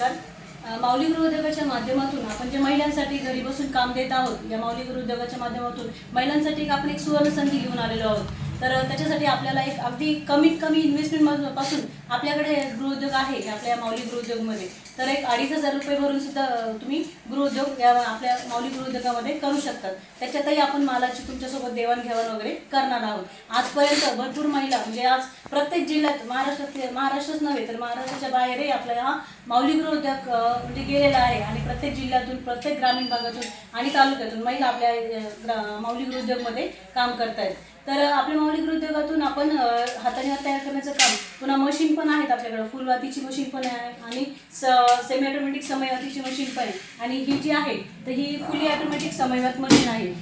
नमस्कार. माऊली गृह माध्यमातून आपण जे महिलांसाठी घरी बसून काम देत आहोत या माऊली गृह माध्यमातून महिलांसाठी आपण एक सुवर्ण संधी घेऊन आलेलो आहोत. तर त्याच्यासाठी आपल्याला एक अगदी कमीत कमी इन्व्हेस्टमेंटपासून आपल्याकडे गृहउद्योग आहे आपल्या माऊली गृहउद्योगमध्ये तर एक अडीच हजार रुपये भरून सुद्धा तुम्ही गृहउद्योग या आपल्या माऊली गृहउद्योगामध्ये करू शकतात. त्याच्यातही आपण मालाची तुमच्यासोबत देवाणघेवाण वगैरे करणार आहोत. आजपर्यंत भरपूर महिला म्हणजे आज प्रत्येक जिल्ह्यात महाराष्ट्रात महाराष्ट्रच नव्हे तर महाराष्ट्राच्या बाहेरही आपला हा माऊली गृहउद्योग म्हणजे गेलेला आहे. आणि प्रत्येक जिल्ह्यातून प्रत्येक ग्रामीण भागातून आणि तालुक्यातून महिला आपल्या माऊली गृहउद्योगमध्ये काम करतायत. तर आपल्या मौलिक उद्योगातून आपण हाताने हात तयार करण्याचं काम. पुन्हा मशीन पण आहेत आपल्याकडं. फुलवातीची मशीन पण आहे आणि सेमी ऑटोमॅटिक समयवातीची मशीन पण आहे. आणि ही जी आहे तर ही फुली ऑटोमॅटिक समयवात मशीन आहे.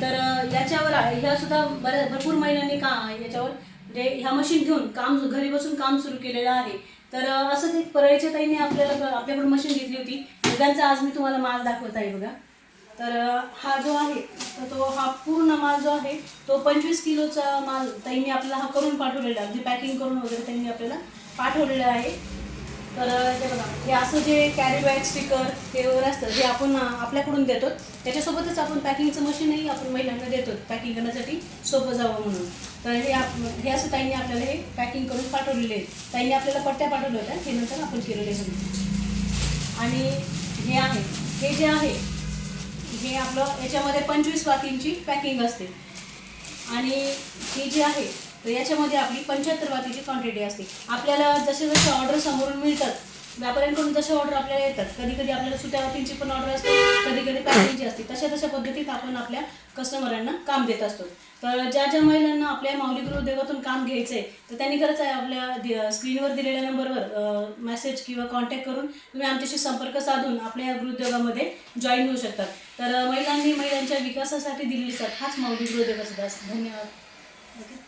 तर याच्यावर आहे ह्या सुद्धा बऱ्या भरपूर महिलांनी का याच्यावर म्हणजे ह्या मशीन घेऊन काम घरी बसून काम सुरू केलेलं आहे. तर असंच एक परळीच्या ताईने आपल्याला आपल्याकडून मशीन घेतली होती. तर त्यांचा आज मी तुम्हाला माल दाखवत आहे बघा. तर हा जो आहे तर तो हा पूर्ण माल जो आहे तो पंचवीस किलोचा माल त्यांनी आपल्याला हा करून पाठवलेला आहे. म्हणजे पॅकिंग करून वगैरे त्यांनी आपल्याला पाठवलेलं आहे. तर हे बघा हे असं जे कॅरी बॅग स्टिकर हे वगैरे असतं जे आपण आपल्याकडून देतो. त्याच्यासोबतच आपण पॅकिंगचं मशीनही आपण महिलांना देतो पॅकिंग करण्यासाठी सोपं जावं म्हणून. तर हे आप हे असं ताईंनी आपल्याला हे पॅकिंग करून पाठवलेले आहे. ताईंनी आपल्याला पट्ट्या पाठवल्या होत्या हे नंतर आपण केलेले आणि हे आहे हे जे आहे हे आपलं याच्यामध्ये पंचवीस वातींची पॅकिंग असते. आणि ही जी आहे तर याच्यामध्ये आपली पंच्याहत्तर वातीची क्वांटिटी असते. आपल्याला जसे जसे ऑर्डर समोरून मिळतात व्यापाऱ्यांकडून जसे ऑर्डर आपल्याला येतात कधी कधी आपल्याला सुट्या वातींची पण ऑर्डर असते कधी कधी पॅकिंगची असते. तशा तशा पद्धतीत आपण आपल्या कस्टमरांना काम देत असतो. तर ज्या ज्या महिलांना आपल्या माऊली गृहदेवातून काम घ्यायचं आहे तर त्यांनी खरंच आहे आपल्या स्क्रीनवर दिलेल्या नंबरवर मेसेज किंवा कॉन्टॅक्ट करून तुम्ही आमच्याशी संपर्क साधून आपल्या या गृहउद्योगामध्ये जॉईन होऊ शकतात. तर महिलांनी महिलांच्या विकासासाठी दिलेली साथ हाच माऊली गृहदेवाचा दास. धन्यवाद. ओके